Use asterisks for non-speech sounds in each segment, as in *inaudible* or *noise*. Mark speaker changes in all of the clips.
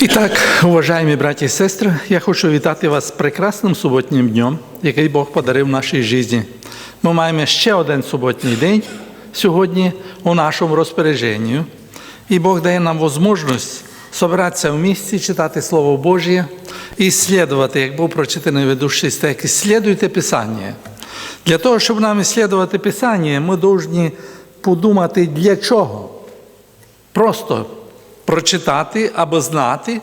Speaker 1: І так, уважаємо браті і сестри, я хочу вітати вас з прекрасним суботнім днем, який Бог подарив нашій житті. Ми маємо ще один суботній день сьогодні у нашому розпорядженні. І Бог дає нам можливість збиратися в місці, читати Слово Божє і слідувати, як був прочитаний ведучий стек, слідуйте Писання. Для того, щоб нам слідувати Писання, ми повинні подумати, для чого. Просто прочитати або знати,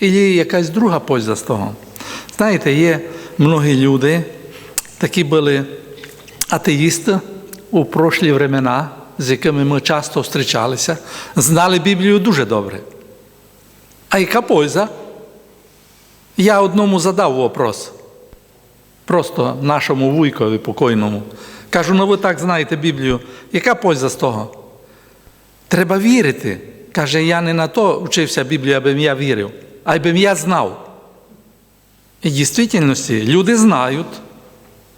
Speaker 1: і є якась друга польза з того. Знаєте, є многі люди, такі були атеїсти у прошлі времена, з якими ми часто зустрічалися, знали Біблію дуже добре. А яка польза? Я одному задав вопрос. Просто нашому вуйкові покойному. Кажу, ну ви так знаєте Біблію. Яка польза з того? Треба вірити. Каже, я не на то вчився Біблію, аби я вірив, а аби я знав. І в дійсності люди знають,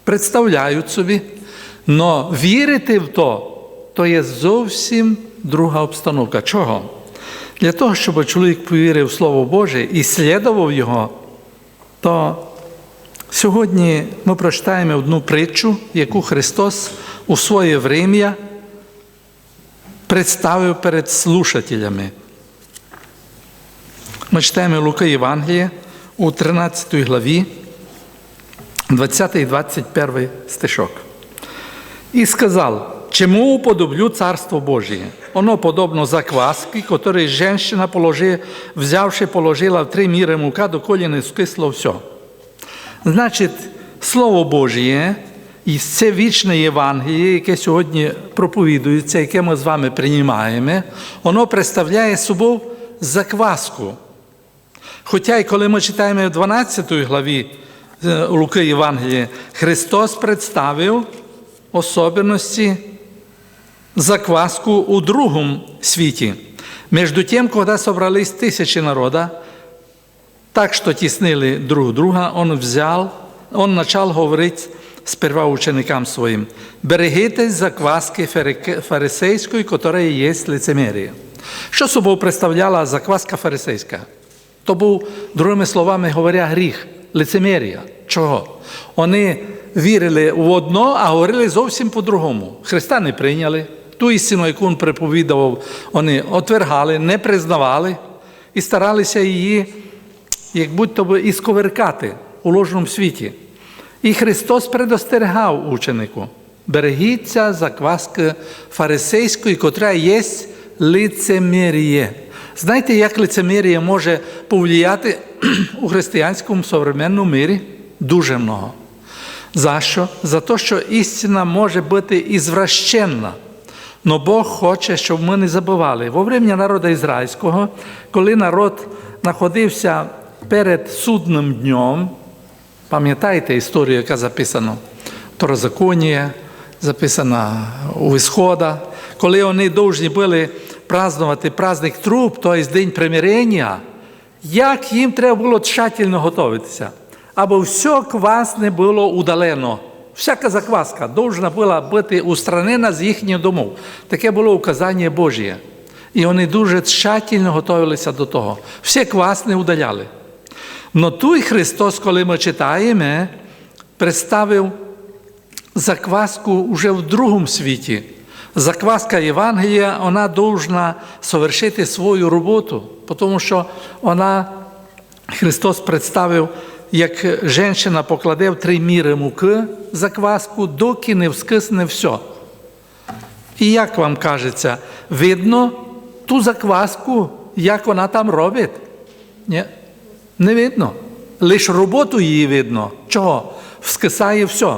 Speaker 1: представляють собі, але вірити в то, то є зовсім друга обстановка. Чого? Для того, щоб чоловік повірив в Слово Боже і слідував його, то сьогодні ми прочитаємо одну притчу, яку Христос у своє врем'я представив перед слушателями. Ми читаємо Лука Євангелія у 13 главі, 20 і 21 стишок. І сказав, чему уподоблю Царство Божие? Оно подобно закваски, которой женщина, взявши, положила в три міри мука, доколі не скисло все. Значить, Слово Божє і це вічне Євангеліє, яке сьогодні проповідується, яке ми з вами приймаємо, воно представляє собою закваску. Хоча й коли ми читаємо в 12 главі Луки Євангелія, Христос представив особенності закваску у другому світі. Между тем, когда собрались тысячи народа, так что теснили друг друга, он взял, он начал говорить сперва ученикам своїм, берегитесь закваски фарисейської, которая є лицемерие. Що собою представляла закваска фарисейська? То був, другими словами говоря, гріх, лицемерія. Чого? Вони вірили в одно, а говорили зовсім по-другому. Христа не прийняли. Ту істину, яку він приповідував, вони отвергали, не признавали і старалися її, як будь-то би, ісковеркати у ложному світі. І Христос предостерігав ученику: берегіться закваски фарисейської, котра є лицемір'є. Знаєте, як лицемір'я може повлияти *clears throat* у християнському современному мирі? Дуже много. За що? За те, що істина може бути ізвращенна. Но Бог хоче, щоб ми не забували. Во врем'я народу ізраїльського, коли народ знаходився перед судним днем, пам'ятаєте історію, яка записана в Второзаконії, записана у Ісхода, коли вони повинні були празднувати праздник труб, тобто День примирення, як їм треба було тщательно готуватися, аби все квасне було удалено. Всяка закваска должна була бути устранена з їхніх домов. Таке було указання Божє. І вони дуже тщательно готувалися до того. Все квасне удаляли. Но той Христос, коли ми читаємо, представив закваску вже в другому світі. Закваска Євангелія, вона должна совершити свою роботу, тому що вона, Христос представив, як жінка покладе в три міри муки закваску, доки не вскисне все. І як вам кажеться, видно ту закваску, як вона там робить? Ні, не видно. Лише роботу її видно. Чого? Вскисає все.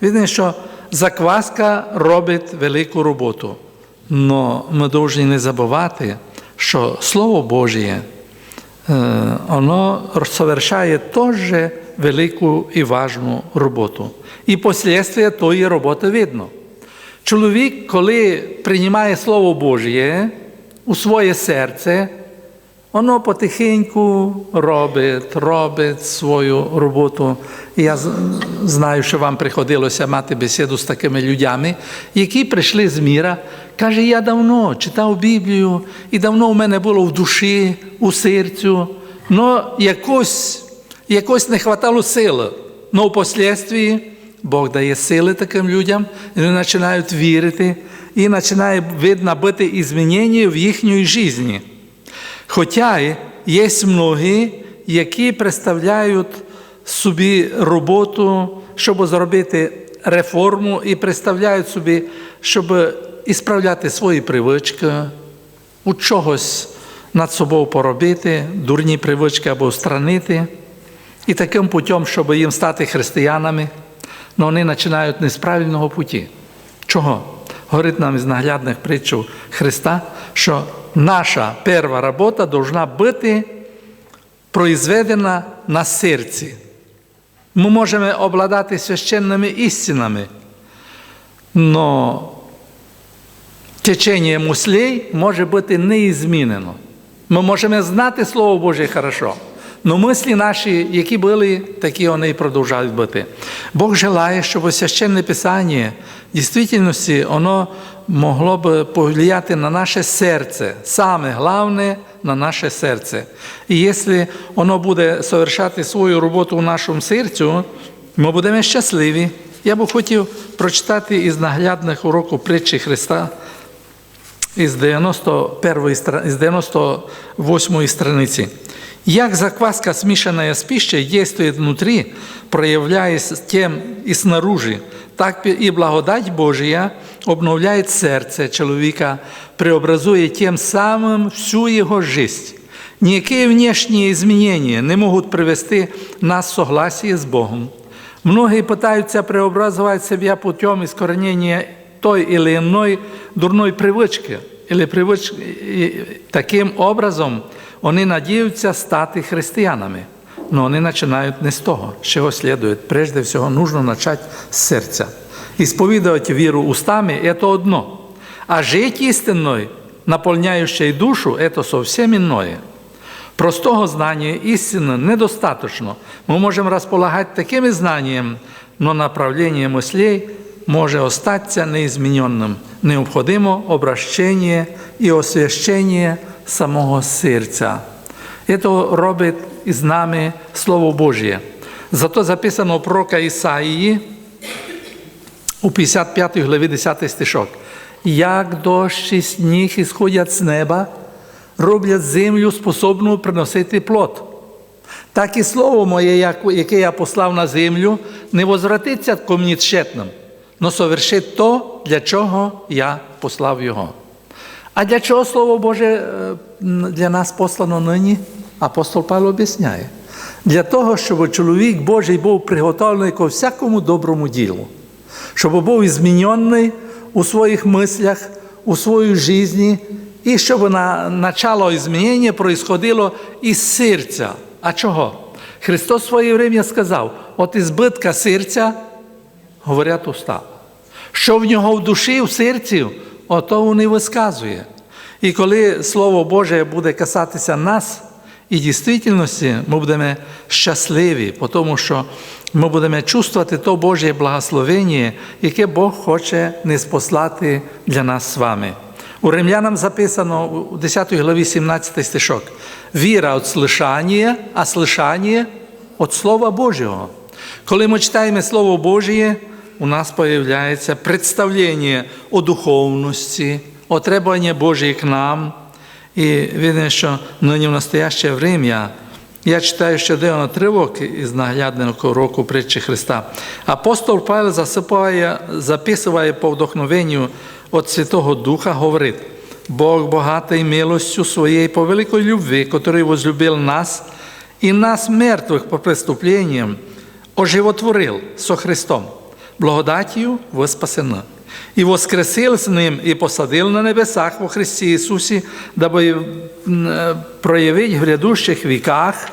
Speaker 1: Видно, що закваска робить велику роботу. Но ми повинні не забувати, що Слово Божє, воно совершає теж велику і важну роботу. І послідствия тої роботи видно. Чоловік, коли приймає Слово Божє у своє серце, воно потихеньку робить, робить свою роботу. Я знаю, що вам приходилося мати бесіду з такими людьми, які прийшли з міра, Каже, я давно читав Біблію, і давно у мене було в душі, у серцю, але якось, якось не хватало сили. Но впоследствии Бог дає сили таким людям, і вони починають вірити, і починає видно бути змінення в їхній житті. Хоча є многі, які представляють собі роботу, щоб зробити реформу, і представляють собі, щоб ісправляти свої привички, у чогось над собою поробити, дурні привички або устранити. І таким путем, щоб їм стати християнами, але вони починають не з правильного путі. Чого? Говорить нам із наглядних притчів Христа, що наша перша робота повинна бути произведена на серці. Ми можемо обладати священними істинами, але течення мислей може бути неізмінено. Ми можемо знати Слово Боже хорошо, але мислі наші, які були, такі вони і продовжують бути. Бог желає, щоб священне Писання в дійсності воно могло б повлияти на наше серце. Саме головне на наше серце. І якщо воно буде совершати свою роботу у нашому серцю, ми будемо щасливі. Я би хотів прочитати із наглядних уроків притчі Христа із 91 з 98 страниці. Як закваска, смешанная с пищей, действует внутри, проявляясь тем и снаружи, так и благодать Божия обновляет сердце человека, преобразуя тем самым всю его жизнь. Никакие внешние изменения не могут привести нас в согласие с Богом. Многие пытаются преобразовать себя путем искоренения той или иной дурной привычки, или привычки. И таким образом вони надіються стати християнами. Но вони починають не з того, з чого слідує. Прежде всього, нужно начать з серця. Исповедовать віру устами – это одно. А жить истинной, наполняющей душу – это совсем иное. Простого знання істини недостаточно. Ми можемо розполагати такими знаннями, но направление мислей може остатися неизмененным. Необходимо обращення і освящення самого серця. Це робить із нами Слово Божє. Зато записано у пророка Ісаїї у 55 главі 10 стишок. Як дощ і сніг ісходять з неба, роблять землю способну приносити плод. Так і слово моє, яке я послав на землю, не возвратиться ко но совершить то, для чого я послав його. А для чого Слово Боже для нас послано нині? Апостол Павло об'ясняє. Для того, щоб чоловік Божий був приготовлений ко всякому доброму ділу, щоб був змінений у своїх мислях, у своїй житті, і щоб на начало змінення происходило із серця. А чого? Христос в своє время сказав: от із збитка серця говорять уста. Що в нього в душі, в серці, ото він і висказує. І коли Слово Боже буде касатися нас, і дійсності ми будемо щасливі, тому що ми будемо чувствувати то Боже благословення, яке Бог хоче не спослати для нас з вами. У римлянам записано у 10 главі 17 стишок. Віра від слышання, а слышання від Слова Божого. Коли ми читаємо Слово Божє, у нас з'являється представлення о духовності, о требування Божие к нам. І видно, що нині в настояще время я читаю ще один отривок із наглядного року притчі Христа. Апостол Павел засипає, записує по вдохновенню від Святого Духа, говорить, Бог богатий милостю своєї по великой любви, который возлюбил нас и нас, мертвых по преступлениям, оживотворил со Христом. Благодатью ви спасені. І воскресил з ним і посадив на небесах во Христі Ісусі, даби проявити в грядущих віках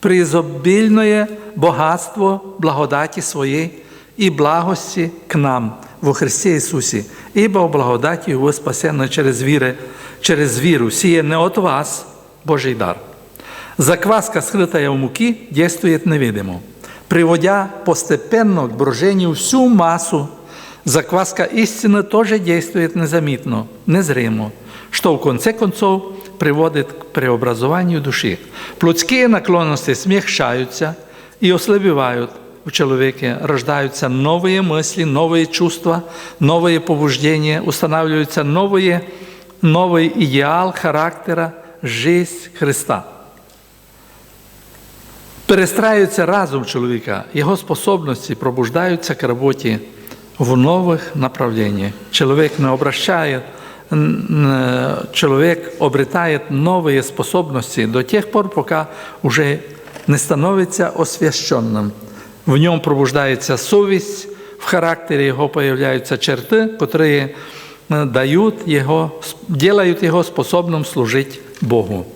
Speaker 1: призобільне багатство благодаті своєї і благості к нам во Христі Ісусі, ібо благодаті ви спасені через віру, через віру, сіє не от вас Божий дар. Закваска, скрытая в муки, действует невидимо, приводя постепенно к брожению всю массу Закваска истины тоже действует незаметно, незримо, что в конце концов приводит к преобразованию души. Плотские наклонности смягчаются и ослабевают в человеке, рождаются новые мысли, новые чувства, новые побуждения, устанавливаются новые, новый идеал характера, жизнь Христа. Перестраюється разум чоловіка, його способності пробуждаються к роботі в нових направленнях. Чоловік не обращає, чоловік обретає нові способності до тих пор, поки вже не становиться освященним. В ньому пробуждається совість, в характері його появляються черти, е, дають його, делають його способним служити Богу.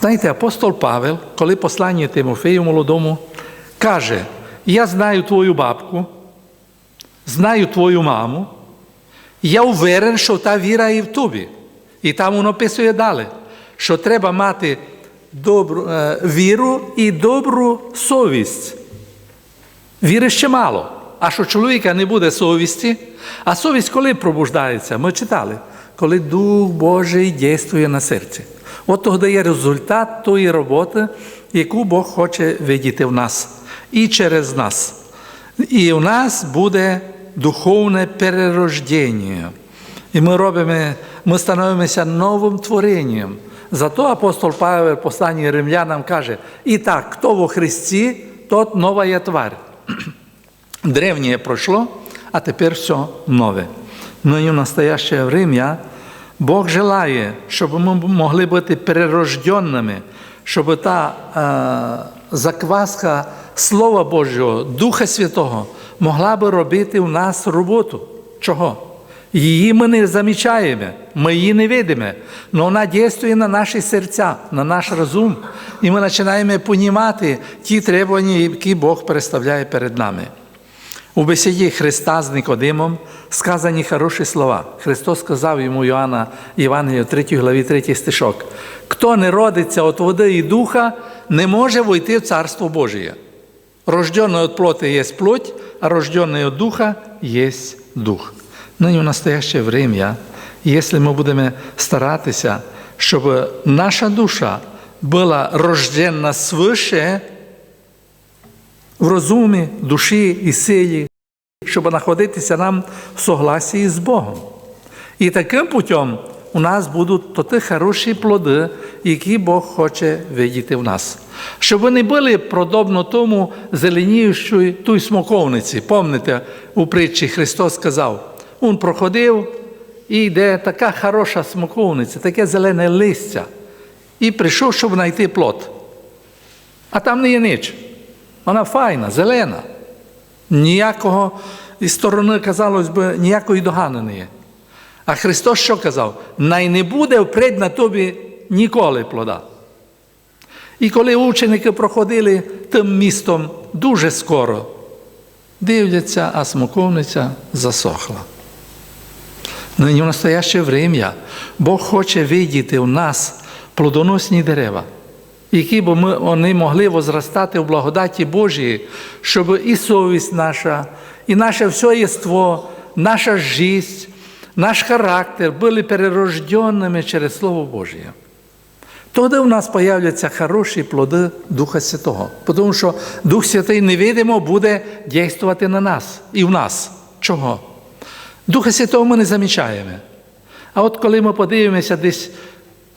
Speaker 1: Знаєте, апостол Павел, коли послання Тимофею молодому, каже: Я знаю твою бабку, знаю твою маму, я уверен, що та віра і в тобі. І там він описує далі, що треба мати добру, е, віру і добру совість. Віри ще мало. А що чоловіка не буде совісті, а совість коли пробуждається? Ми читали, коли Дух Божий дійствує на серці. От тоді є результат тої роботи, яку Бог хоче видіти в нас і через нас. І у нас буде духовне перерождення. І ми робимо, ми становимося новим творенням. Зато апостол Павел в посланні римлянам каже: І так, хто во Христі, тот нова є тварь. Древнее прошло, а теперь все новое. Но и в настоящее время Бог желає, щоб ми могли бути перерожденними, щоб та е, закваска Слова Божого, Духа Святого могла би робити в нас роботу. Чого? Її ми не замічаємо, ми її не видимо, але вона діє на наші серця, на наш розум, і ми починаємо понімати ті требування, які Бог переставляє перед нами. У бесіді Христа з Никодимом сказані хороші слова. Христос сказав йому Йоанна Євангелія, 3 главі 3 стишок. Хто не родиться від води і духа, не може войти в Царство Божие. Рожденный от плоти есть плоть, а рожденный от духа есть дух. Нині в настоящее время, если ми будемо старатися, щоб наша душа була рождена свише, в розумі, душі і силі, щоб знаходитися нам в согласії з Богом. І таким путем у нас будуть то ті хороші плоди, які Бог хоче видіти в нас. Щоб вони були подобно тому зеленіючої той смоковниці. Помните, у притчі Христос сказав, Він проходив і йде така хороша смоковниця, таке зелене листя. І прийшов, щоб знайти плод. А там не є ніч. Вона файна, зелена. Ніякого із сторони, казалось би, ніякої догани не є. А Христос що казав? Най не буде впредь на тобі ніколи плода. І коли ученики проходили тим містом дуже скоро, дивляться, а смоковниця засохла. Нині в настояще время Бог хоче видіти в нас плодоносні дерева, які б ми, вони могли возростати в благодаті Божій, щоб і совість наша, і наше все єство, наша життя, наш характер були перерожденими через Слово Божє. Тоді в нас появляться хороші плоди Духа Святого. Тому що Дух Святий невидимо буде дійствувати на нас і в нас. Чого? Духа Святого ми не замічаємо. А от коли ми подивимося десь,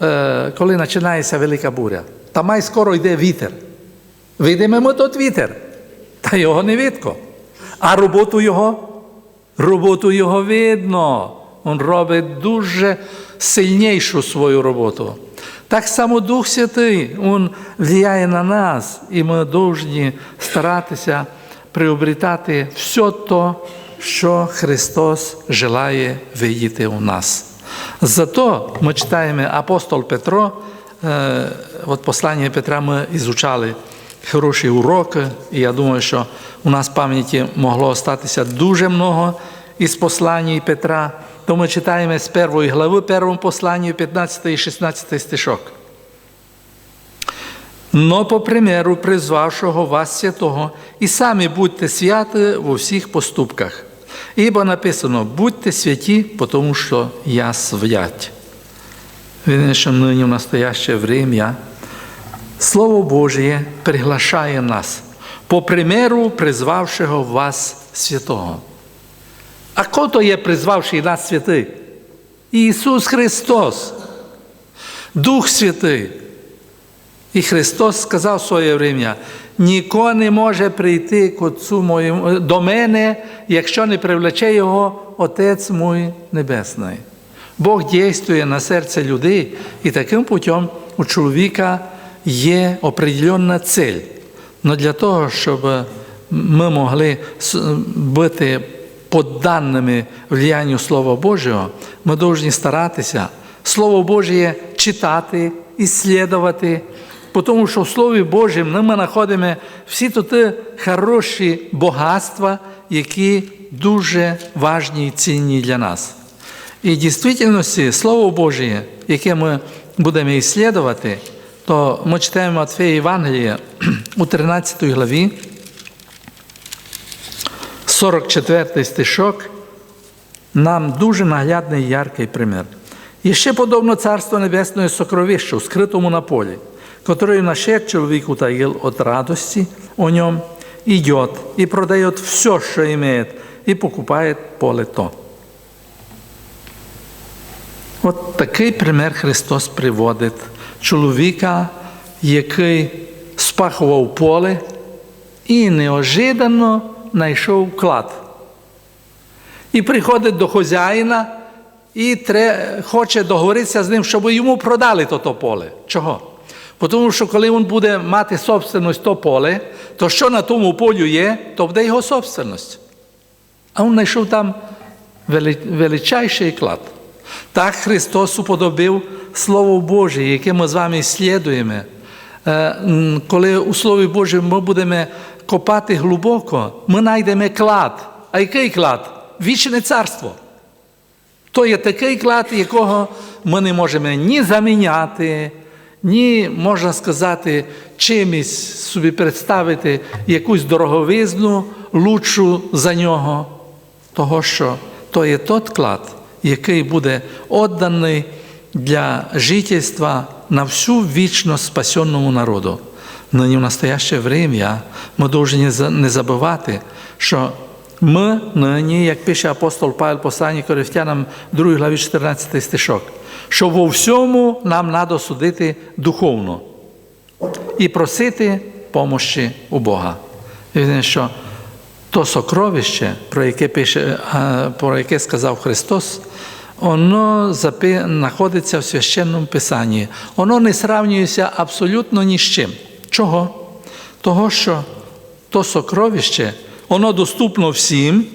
Speaker 1: е, коли починається велика буря, та май скоро йде вітер. Видимо ми тот вітер, та його не видко. А роботу його, роботу його видно. Він робить дуже сильнішу свою роботу. Так само Дух Святий, Він впливає на нас, і ми повинні старатися приобретати все то, що Христос желає видіти у нас. Зато ми читаємо апостол Петро, от послання Петра ми ізучали хороші уроки, і я думаю, що у нас в пам'яті могло остатися дуже много із послань Петра. То ми читаємо з першої глави, першому посланню, 15 і 16 стишок. Но по примеру призвавшого вас святого, і самі будьте святі во всіх поступках, Ибо написано, будьте святі, тому що я свять. Що нині в настояще время Слово Божє приглашає нас, по примеру призвавшого вас святого. А хто то є призвавший нас святий? Ісус Христос, Дух Святий. І Христос сказав в своє время, ніхто не може прийти к Отцу моєму, до мене, якщо не привлече його Отець мій Небесний. Бог дійствує на серце людей, і таким путем у чоловіка є определенна цель. Но для того, щоб ми могли бути подданими влиянню Слова Божого, ми повинні старатися Слово Божє читати, іслідувати, тому що в Слові Божому ми знаходимо всі ті хороші багатства, які дуже важні і цінні для нас. І в дійсності Слово Божє, яке ми будемо іслідувати, то ми читаємо Матфея Євангелія у 13 главі, 44 стишок, нам дуже наглядний і яркий примір. І ще подобно Царство Небесное сокровищу, скритому на полі, которое нашед человек утаил от радости о нем, идет и продает все, что имеет, и покупает поле то. От такий пример Христос приводить чоловіка, який спахував поле і неожиданно знайшов вклад. І приходить до хазяїна і тре, хоче договоритися з ним, щоб йому продали то, поле. Чого? Тому що коли він буде мати собственність то поле, то що на тому полю є, то буде його собственність. А він знайшов там величайший клад. Так Христос уподобив Слово Боже, яке ми з вами слідуємо. Коли у Слові Божому ми будемо копати глибоко, ми знайдемо клад. А який клад? Вічне царство. То є такий клад, якого ми не можемо ні заміняти, ні, можна сказати, чимось собі представити якусь дороговизну лучшу за нього. Того, що то є тот клад, який буде відданий для жительства на всю вічно спасенному народу. Нині в настояще время ми повинні не забувати, що ми нині, як пише апостол Павел посланні Коринфянам 2 главі 14 стишок, що во всьому нам треба судити духовно і просити помощі у Бога. І що то сокровище, про яке пише, про яке сказав Христос, воно знаходиться в священному Писанні. Воно не сравнюється абсолютно ні з чим. Чого? Того, що то сокровище, воно доступно всім,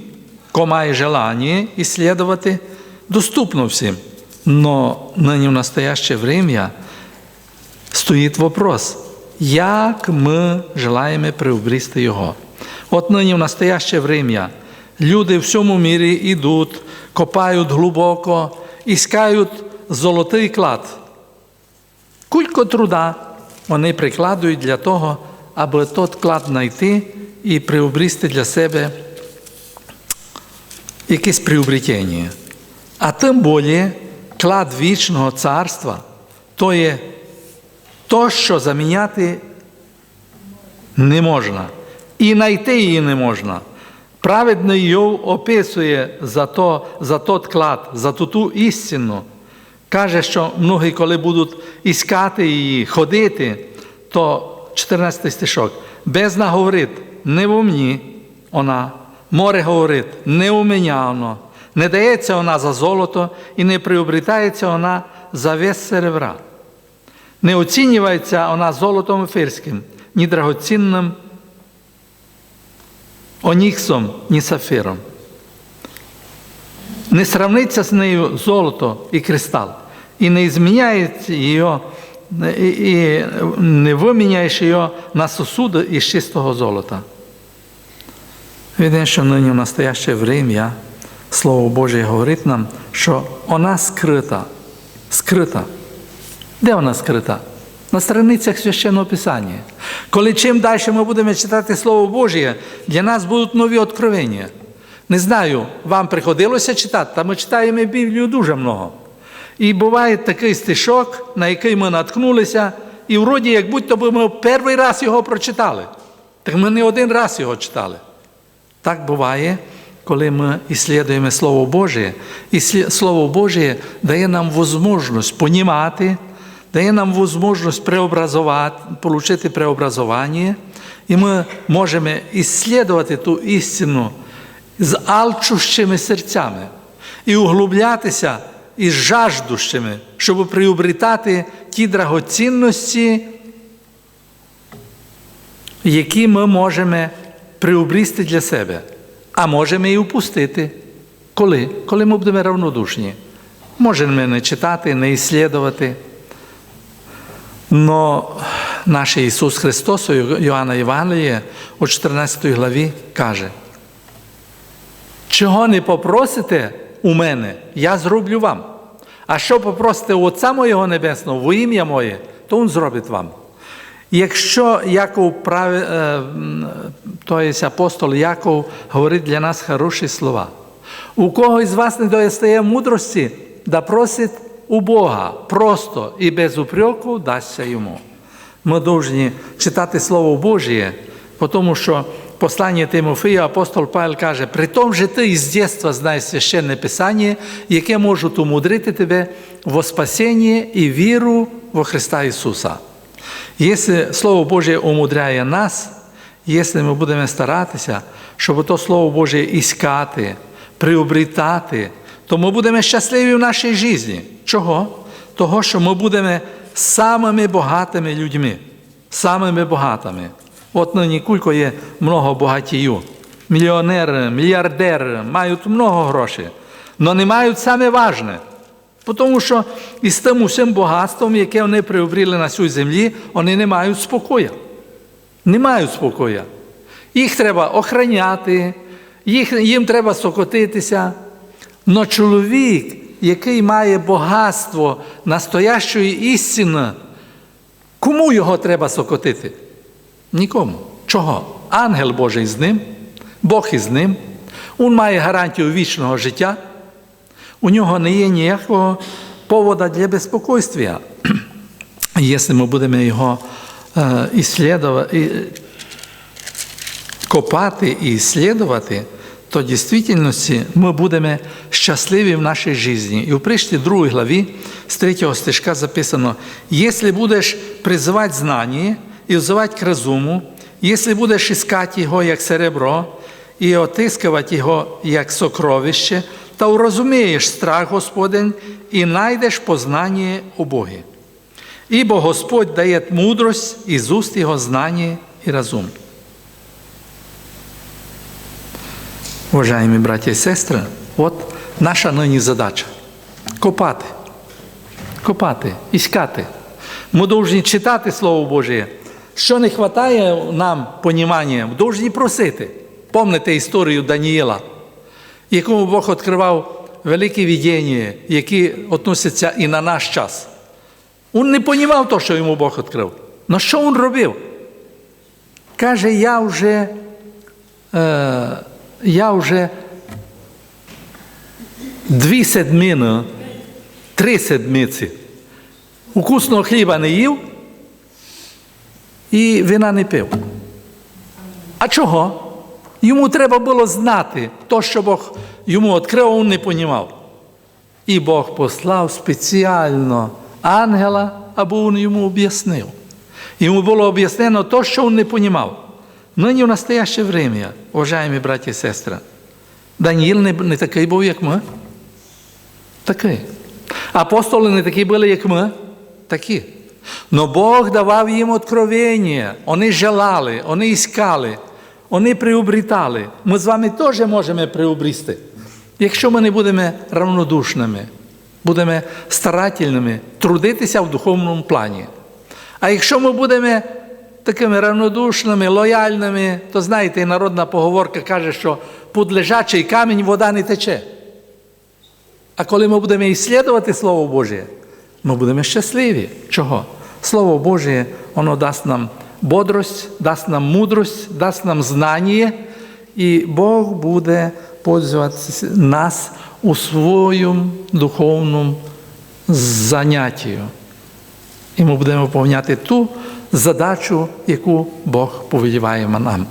Speaker 1: кому має желання ісследувати, доступно всім. Но нині в настояще время стоїть вопрос, як ми желаємо приобрести його. От нині в настояще время люди в всьому мірі йдуть, копають глибоко, іскають золотий клад. Кілько труда вони прикладують для того, аби тот клад знайти і приобрести для себе якесь приобретення. А тим більше клад вічного царства то є то, що заміняти не можна. І знайти її не можна. Праведний Йов описує за то, за тот клад, за ту ту істину. Каже, що многі, коли будуть іскати її, ходити, то 14 стишок. Бездна говорить, не в мені вона, море говорить, не у мене воно. Не дається вона за золото і не приобретається вона за вес серебра. Не оцінюється вона золотом ефірським, ні драгоцінним оніксом, ні сафіром. Не сравниться з нею золото і кристал, і не зміняється її, і не виміняєш її на сосуди із чистого золота. Видно, що нині в настояще время Слово Боже говорить нам, що вона скрита. Скрита. Де вона скрита? На страницях священного Писання. Коли чим далі ми будемо читати Слово Боже, для нас будуть нові откровення. Не знаю, вам приходилося читати, та ми читаємо Біблію дуже много. І буває такий стишок, на який ми наткнулися, і вроді, як будь-то би ми перший раз його прочитали. Так ми не один раз його читали. Так буває, коли ми іслідуємо Слово Боже, і Слово Боже дає нам можливість понімати, дає нам можливість преобразувати, отримати преобразування, і ми можемо іслідувати ту істину з алчущими серцями і углублятися із жаждущими, щоб приобретати ті драгоцінності, які ми можемо приобрісти для себе, а можемо і упустити. Коли? Коли ми будемо равнодушні. Можемо не читати, не іслідувати. Но наш Ісус Христос у Йоанна Євангелія у 14 главі каже, чого не попросите у мене, я зроблю вам. А що попросите у Отця Моєго Небесного во ім'я Моє, то Він зробить вам. Якщо Яков прави, е, то є апостол Яков говорить для нас хороші слова. У кого із вас не достає мудрості, да просить у Бога просто і без упреку дасться йому. Ми повинні читати Слово Божє, тому що послання Тимофія апостол Павел каже, при тому же ти із дєства знаєш священне Писання, яке може умудрити тебе во спасіння і віру во Христа Ісуса. Якщо Слово Боже умудряє нас, якщо ми будемо старатися, щоб то Слово Боже іскати, приобрітати, то ми будемо щасливі в нашій житті. Чого? Того, що ми будемо самими багатими людьми. Самими багатими. От нині кулько є много багатію. Мільйонери, мільярдери мають много грошей, але не мають саме важне. Тому що із тим усім багатством, яке вони приобріли на цій землі, вони не мають спокою. Не мають спокою. Їх треба охраняти, їх, їм треба сокотитися. Но чоловік, який має багатство настоящої істини, кому його треба сокотити? Нікому. Чого? Ангел Божий з ним, Бог із ним, він має гарантію вічного життя. У нього не є ніякого повода для безпокойства. Якщо ми будемо його е, іслідувати, копати і іслідувати, то в дійсності ми будемо щасливі в нашій житті. І у пришті 2 главі з 3 стежка записано: якщо будеш призивати знання і взивати к розуму, якщо будеш іскати його як серебро, і отискувати його як сокровище, та урозумієш страх Господень і знайдеш познання у Богі. Ібо Господь дає мудрость і уст Його знання і розум. Уважаемі браті і сестри, от наша нині задача копати, копати, іскати. Ми повинні читати Слово Боже. Що не вистачає нам понімання, повинні просити. Помните історію Даніїла, якому Бог відкривав великі видіння, які відносяться і на наш час. Він не понімав того, що йому Бог відкрив. Но що він робив? Каже, я вже, е, я вже дві седмини, три седмиці укусного хліба не їв і вина не пив. А чого? Йому треба було знати то, що Бог йому відкрив, він не понімав. І Бог послав спеціально ангела, аби він йому об'яснив. Йому було об'яснено то, що він не понімав. Нині в настояще время, уважаємо браті і сестри, Даніїл не, не такий був, як ми. Такий. Апостоли не такі були, як ми. Такі. Но Бог давав їм откровення. Вони желали, вони іскали, вони приобрітали. Ми з вами теж можемо приобрісти. Якщо ми не будемо равнодушними, будемо старательними, трудитися в духовному плані. А якщо ми будемо такими равнодушними, лояльними, то знаєте, і народна поговорка каже, що під лежачий камінь вода не тече. А коли ми будемо іслідувати Слово Боже, ми будемо щасливі. Чого? Слово Боже, воно дасть нам бодрость, дасть нам мудрость, дасть нам знання, і Бог буде пользуватися нас у своєму духовному занятті. І ми будемо виконувати ту задачу, яку Бог повеліває нам.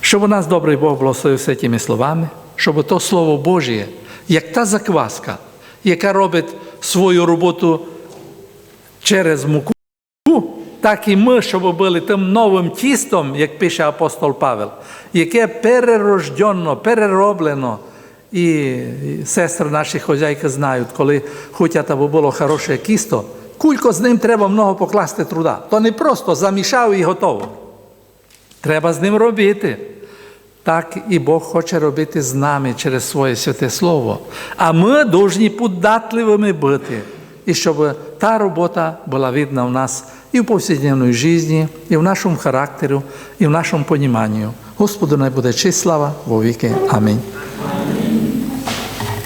Speaker 1: Щоб у нас добрий Бог благословив все словами, щоб то Слово Божє, як та закваска, яка робить свою роботу через муку, так і ми, щоб були тим новим тістом, як пише апостол Павел, яке перерождено, перероблено. І сестри наші хозяйки знають, коли хочуть, аби було хороше кісто, кулько з ним треба много покласти труда. То не просто замішав і готово. Треба з ним робити. Так і Бог хоче робити з нами через своє святе Слово. А ми повинні податливими бути, і щоб та робота була видна в нас і в повсякденній житті, і в нашому характері, і в нашому поніманні. Господу най буде честь слава во віки. Амінь.